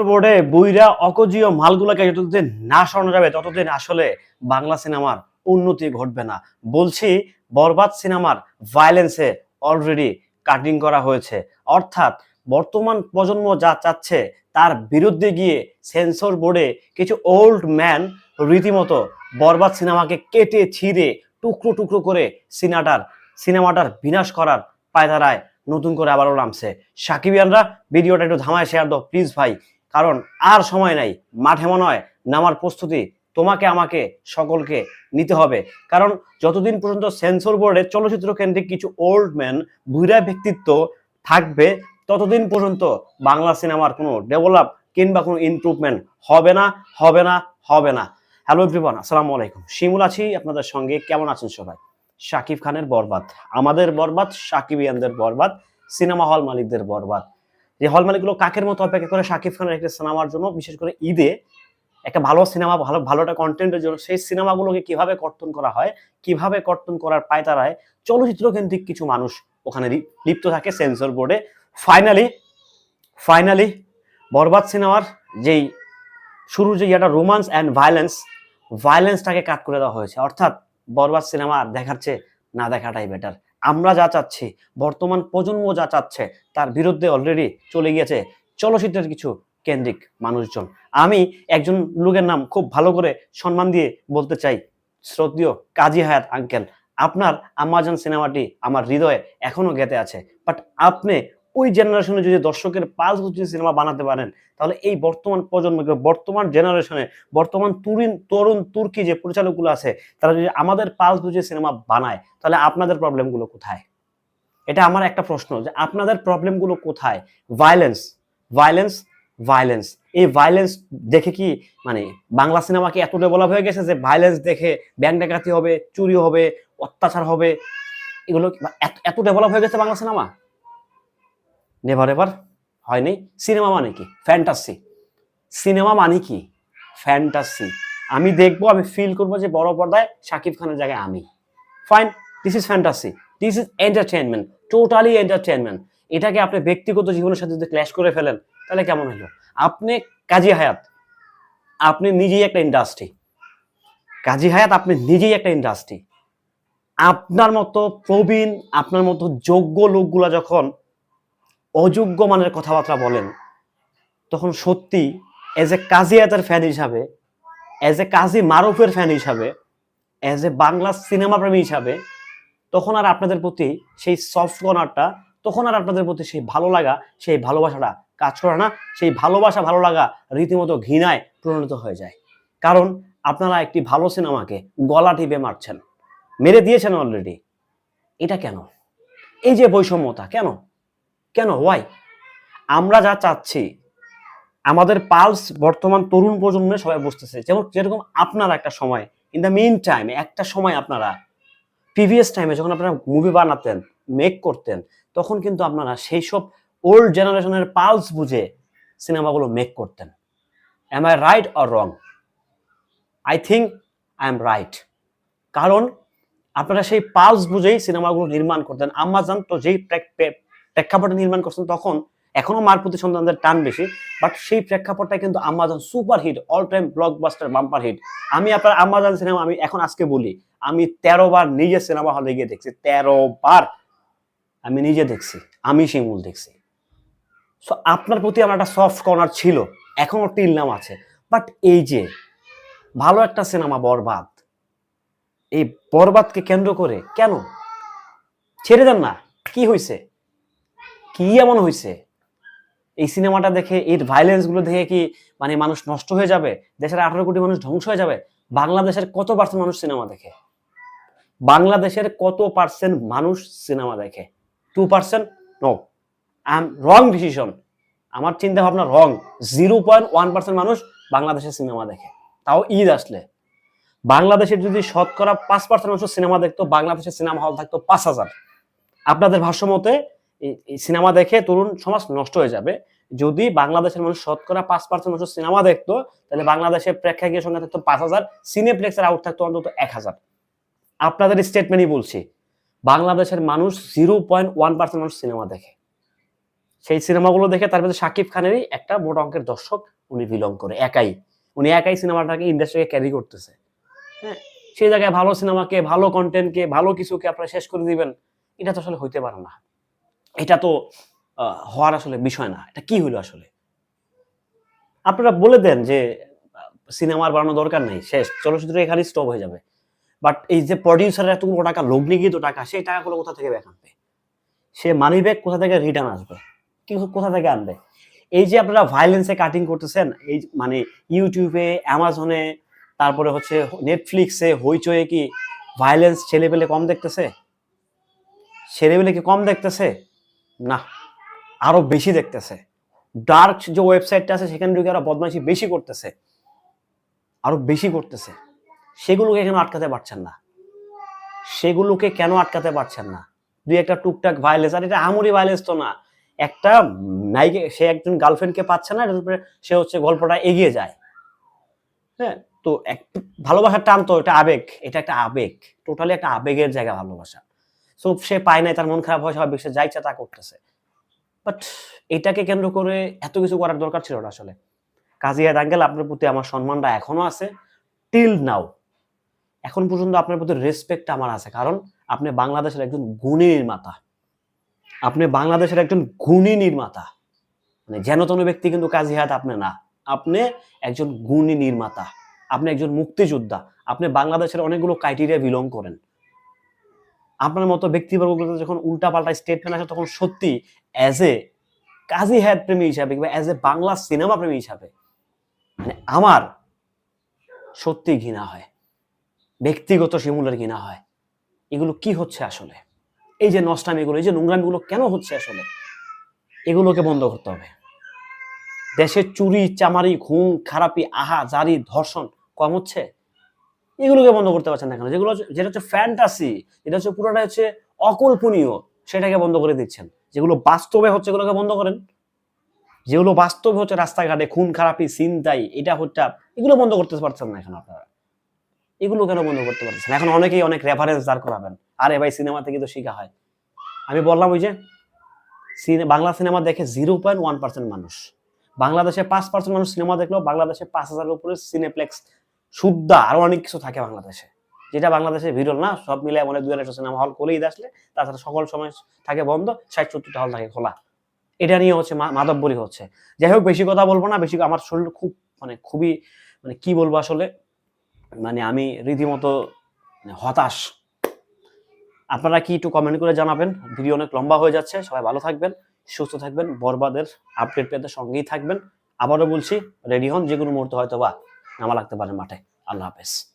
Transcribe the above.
বোর্ডে বুইরা অকজীয় মালগুলোকে যতদিন না সরানো যাবে, ততদিন আসলে বাংলা সিনেমার উন্নতি ঘটবে না। বলছি, বরবাদ সিনেমার ভায়োলেন্সে অলরেডি কাটিং করা হয়েছে। অর্থাৎ বর্তমান প্রজন্ম যা চাচ্ছে, তার বিরুদ্ধে গিয়ে সেন্সর বোর্ডে কিছু ওল্ড ম্যান রীতিমতো বরবাদ সিনেমাকে কেটে ছিঁড়ে টুকরো টুকরো করে সিনেমাটার সিনেমাটার বিনাশ করার পায়তারায় নতুন করে আবারও নামছে। সাকিবিয়ানরা ভিডিওটা একটু ধামায় শেয়ার দাও প্লিজ ভাই। কারণ আর সময় নাই, মাঠে মনে হয় নামার প্রস্তুতি তোমাকে, আমাকে, সকলকে নিতে হবে। কারণ যতদিন পর্যন্ত সেন্সর বোর্ডে চলচ্চিত্র কেন্দ্রিক কিছু ওল্ড ম্যান বুড়া ব্যক্তিত্ব থাকবে, ততদিন পর্যন্ত বাংলা সিনেমার কোনো ডেভেলপ কিংবা কোনো ইমপ্রুভমেন্ট হবে না হবে না হবে না। হ্যালো এভরিওয়ান আসসালামু আলাইকুম। শিমুল আছি আপনাদের সঙ্গে। কেমন আছেন সবাই? শাকিব খানের বরবাদ। আমাদের বরবাদ সাকিবিয়ানদের বরবাদ, সিনেমা হল মালিকদের বরবাদ। যে হল মালিকগুলো কাকের মতো অপেক্ষা করে শাকিব খানের একটা সিনেমার জন্য, বিশেষ করে ঈদে একটা ভালো সিনেমা ভালো ভালো একটা কন্টেন্টের জন্য সেই সিনেমাগুলোকে কীভাবে কর্তন করা হয়, কীভাবে কর্তন করার পায়তারায় চলচ্চিত্র কেন্দ্রিক কিছু মানুষ ওখানে লিপ্ত থাকে সেন্সর বোর্ডে ফাইনালি ফাইনালি বরবাদ সিনেমার যেই শুরু যে একটা রোমান্স অ্যান্ড ভায়োলেন্স ভায়োলেন্সটাকে কাট করে দেওয়া হয়েছে। অর্থাৎ বরবাদ সিনেমা আর দেখার চেয়ে না দেখাটাই বেটার আমরা যা চাচ্ছি, বর্তমান প্রজন্ম যা চাচ্ছে, তার বিরুদ্ধে অলরেডি চলে গিয়েছে চলচ্চিত্রের কিছু কেন্দ্রিক মানুষজন। আমি একজন লোকের নাম খুব ভালো করে সম্মান দিয়ে বলতে চাই। শ্রদ্ধীয় কাজী হায়াত আঙ্কেল আপনার আমাজন সিনেমাটি আমার হৃদয়ে এখনও গেতে আছে। বাট আপনি ওই জেনারেশনে যদি দর্শকের পাঁচ বছর সিনেমা বানাতে পারেন, তাহলে এই বর্তমান প্রজন্মকে, বর্তমান জেনারেশনে বর্তমান তরুণ তরুণ তুর্কি যে পরিচালকগুলো আছে, তারা যদি আমাদের পাঁচ বুঝে সিনেমা বানায়, তাহলে আপনাদের প্রবলেমগুলো কোথায়? এটা আমার একটা প্রশ্ন যে আপনাদের প্রবলেমগুলো কোথায়? ভায়োলেন্স ভায়োলেন্স ভায়োলেন্স এই ভায়োলেন্স দেখে কি মানে বাংলা সিনেমা কি এত ডেভেলপ হয়ে গেছে যে ভায়োলেন্স দেখে ব্যাংক ডাকাতি হবে, চুরি হবে, অত্যাচার হবে, এগুলো এত ডেভেলপ হয়ে গেছে বাংলা সিনেমা নেভার এভার হয়নি। সিনেমা মানে কি? ফ্যান্টাসি সিনেমা মানে কি? ফ্যান্টাসি আমি দেখব, আমি ফিল করব যে বড় পর্দায় শাকিব খানের জায়গায় আমি। Fine this is fantasy this is entertainment totally entertainment এটাকে আপনি ব্যক্তিগত জীবনের সাথে যদি ক্ল্যাশ করে ফেলেন, তাহলে কেমন হলো? আপনি কাজী হায়াত। আপনি নিজেই একটা ইন্ডাস্ট্রি কাজী হায়াত, আপনি নিজেই একটা ইন্ডাস্ট্রি আপনার মতো প্রবীণ, আপনার মতো যোগ্য লোকগুলা যখন অযোগ্য মানের কথাবার্তা বলেন, তখন সত্যি এজ এ কাজী হায়াতের ফ্যান হিসাবে অ্যাজ এ কাজী মারুফের ফ্যান হিসাবে অ্যাজ এ বাংলা সিনেমা প্রেমী হিসাবে, তখন আর আপনাদের প্রতি সেই সফট কর্নারটা তখন আর আপনাদের প্রতি সেই ভালো লাগা, সেই ভালোবাসাটা কাজ করে না, সেই ভালোবাসা ভালো লাগা রীতিমতো ঘৃণায় পরিণত হয়ে যায়। কারণ আপনারা একটি ভালো সিনেমাকে গলা টিপে মারছেন, মেরে দিয়েছেন অলরেডি এটা কেন? এই যে বৈষম্যতা, কেন? কেন? ওয়াই আমরা যা চাচ্ছি, আমাদের পালস বর্তমান তরুণ প্রজন্মে সবাই বুঝতেছে। যেমন যেরকম আপনারা একটা সময় ইন দ্য মেইন টাইম একটা সময় আপনারা প্রিভিয়াস টাইমে যখন আপনারা মুভি বানাতেন মেক করতেন, তখন কিন্তু আপনারা সেই সব ওল্ড জেনারেশনের পালস বুঝে সিনেমাগুলো মেক করতেন। Am I right or wrong I think I am right কারণ আপনারা সেই পালস বুঝেই সিনেমাগুলো নির্মাণ করতেন। আমাজন তো যেই প্রেক্ষাপটে নির্মাণ করছেন, তখন এখনও মার প্রতি সন্তানদের টান বেশি। বাট সেই প্রেক্ষাপটটা কিন্তু Amazon super hit all time blockbuster bumper hit আমি আপনার আমাজন সিনেমা আমি এখন আজকে বলি, আমি তেরো বার নিজে সিনেমা হলে গিয়ে দেখছি, তেরো বার আমি নিজে দেখছি, আমি শিমুল দেখছি। সো আপনার প্রতি আমার একটা সফট কর্নার ছিল, এখনও টিল নাম আছে। বাট এই যে, ভালো একটা সিনেমা বরবাদ, এই বরবাদকে কেন্দ্র করে, কেন? ছেড়ে দেন না, কি হয়েছে কি এমন হয়েছে এই সিনেমাটা দেখে এর ভাইলেন্সগুলো দেখে কি মানে মানুষ নষ্ট হয়ে যাবে? দেশের আঠারো কোটি মানুষ ধ্বংস হয়ে যাবে? বাংলাদেশের কত পার্সেন্ট মানুষ সিনেমা দেখে? বাংলাদেশের কত পার্সেন্ট মানুষ সিনেমা দেখে? Two percent no I am wrong decision আমার চিন্তা ভাবনা wrong zero point one percent মানুষ বাংলাদেশের সিনেমা দেখে। তাও ঈদ আসলে। বাংলাদেশের যদি শতকরা পাঁচ পার্সেন্ট মানুষ সিনেমা দেখতো, বাংলাদেশের সিনেমা হল থাকতো পাঁচ হাজার। আপনাদের ভাষ্য মতে সিনেমা দেখে তরুণ সমাজ নষ্ট হয়ে যাবে। যদি বাংলাদেশের মানুষ শতকরা পাঁচ পার্সেন্ট মানুষ সিনেমা দেখতো, তাহলে বাংলাদেশের প্রেক্ষাগৃহের সংখ্যা থাকতো পাঁচ হাজার সিনেপ্লেক্সের আউট থাকতো অন্তত এক হাজার। আপনাদের স্টেটমেন্টই বলছি, বাংলাদেশের মানুষ জিরো পয়েন্ট ওয়ান পার্সেন্ট মানুষ সিনেমা দেখে। সেই সিনেমাগুলো দেখে তার মধ্যে শাকিব খানেরই একটা মোটা অঙ্কের দর্শক উনি বিলং করে, একাই। উনি একাই সিনেমাটাকে ইন্ডাস্ট্রিকে ক্যারি করতেছে। হ্যাঁ সেই জায়গায় ভালো সিনেমাকে, ভালো কন্টেন্টকে ভালো কিছুকে আপনারা শেষ করে দিবেন। এটা তো আসলে হইতে পারে না। এটা তো হওয়ার আসলে বিষয় না। এটা কি হইল আসলে? আপনারা বলে দেন যে সিনেমার বানানো দরকার নেই, শেষ। চলচ্চিত্র এখানে স্টপ হয়ে যাবে। বাট এই যে প্রডিউসারের এতগুলো টাকা, লগ্নিকৃত টাকা, সেই টাকাগুলো কোথা থেকে ব্যাক আনবে? সে মানি ব্যাগ কোথা থেকে রিটার্ন আসবে? কি কোথা থেকে আনবে? এই যে আপনারা ভায়োলেন্সে কাটিং করতেছেন, এই মানে ইউটিউবে অ্যামাজনে তারপরে হচ্ছে নেটফ্লিক্সে হইচয়ে কি ভায়োলেন্স ছেলেপেলে কম দেখতেছে? ছেলেপেলে কি কম দেখতেছে? না, আরও বেশি দেখতেছে। ডার্ক যে ওয়েবসাইটটা আছে, সেখানে ঢুকে আরও বদমাইশি বেশি করতেছে। আরও বেশি করতেছে। সেগুলোকে কেন আটকাতে পারছেন না। সেগুলোকে কেন আটকাতে পারছেন না? দুই একটা টুকটাক ভায়োলেন্স আর এটা আমরি ভায়োলেন্স তো না। একটা নায়িকা, সে একজন গার্লফ্রেন্ডকে পাচ্ছে না, এটার সে হচ্ছে গল্পটা এগিয়ে যায়। হ্যাঁ তো এক, ভালোবাসার টান তো, এটা আবেগ। এটা একটা আবেগ। টোটালি একটা আবেগের জায়গা ভালোবাসা। সো সে পায় নাই, তার মন খারাপ হয় স্বাভাবিক, সে যা ইচ্ছা তা করতেছে। বাট এটাকে কেন্দ্র করে এত কিছু করার দরকার ছিল না আসলে। কাজিয়া আঙ্কেল, আপনার প্রতি আমার সম্মানটা এখনও আছে। টিল নাও এখন পর্যন্ত আপনার প্রতি রেসপেক্ট আমার আছে। কারণ আপনি বাংলাদেশের একজন গুণী নির্মাতা। আপনি বাংলাদেশের একজন গুণী নির্মাতা। মানে যেন তেন ব্যক্তি কিন্তু কাজী হাত আপনি না। আপনি একজন গুণী নির্মাতা। আপনি একজন মুক্তিযোদ্ধা। আপনি বাংলাদেশের অনেকগুলো ক্রাইটেরিয়া বিলং করেন। আপনার মতো ব্যক্তিবর্গগুলো যখন উল্টাপাল্টা স্টেটমেন্ট আসে, তখন সত্যি অ্যাজ এ কাজী হ্যাড প্রেমী হিসাবে কিংবা অ্যাজ এ বাংলা সিনেমা প্রেমী হিসাবে মানে আমার সত্যি ঘৃণা হয়। ব্যক্তিগত শিমুলের ঘৃণা হয়। এগুলো কি হচ্ছে আসলে? এই যে নষ্টামিগুলো, এই যে নোংরামিগুলো কেন হচ্ছে আসলে? এগুলোকে বন্ধ করতে হবে। দেশের চুরি, চামারি খুন খারাপি, আহা, জারি, ধর্ষণ কম হচ্ছে? এগুলোকে বন্ধ করতে পারছেন না কেন? যেগুলো যেটা হচ্ছে ফ্যান্টাসি এটা হচ্ছে পুরোটা হচ্ছে অকল্পনীয়, সেটাকে বন্ধ করে দিচ্ছেন। যেগুলো বাস্তবে হচ্ছে এগুলোকে বন্ধ করেন। যেগুলো বাস্তবে হচ্ছে রাস্তাঘাটে খুন, খারাপি চিন্তাই এটা হচ্ছে এগুলো বন্ধ করতে পারছেন না এখন আপনারা। এগুলো কেন বন্ধ করতে পারছেন এখন অনেকেই অনেক রেফারেন্স দাঁড় করাবেন। আরে ভাই সিনেমা থেকে তো শেখা হয়। আমি বললাম ওই যে বাংলা সিনেমা দেখে জিরো পয়েন্ট ওয়ান পার্সেন্ট মানুষ। বাংলাদেশে পাঁচ পার্সেন্ট মানুষ সিনেমা দেখলেও বাংলাদেশে পাঁচ হাজারের উপরে সিনেপ্লেক্স শুদ্ধা আরও অনেক কিছু থাকে বাংলাদেশে। যেটা বাংলাদেশে ভিড়ল না, সব মিলে মনে দুই আড়াইশো সিনেমা হল করেই আসলে, তাছাড়া সকল সময় থাকে বন্ধ, ষাট সত্তরটা হল থাকে খোলা। এটা নিয়ে হচ্ছে মা- মাদকবরি হচ্ছে। যাই হোক, বেশি কথা বলব না, বেশি আমার শরীর খুব মানে খুবই মানে কি বলব আসলে মানে আমি রীতিমতো মানে হতাশ। আপনারা কি একটু কমেন্ট করে জানাবেন ভিডিও অনেক লম্বা হয়ে যাচ্ছে, সবাই ভালো থাকবেন, সুস্থ থাকবেন, বরবাদের আপডেট পেতে সঙ্গেই থাকবেন। আবারও বলছি রেডি হন, যে কোনো মুহূর্তে হয়তো বা নামা লাগতে পারেন মাঠে। আল্লাহ হাফেজ।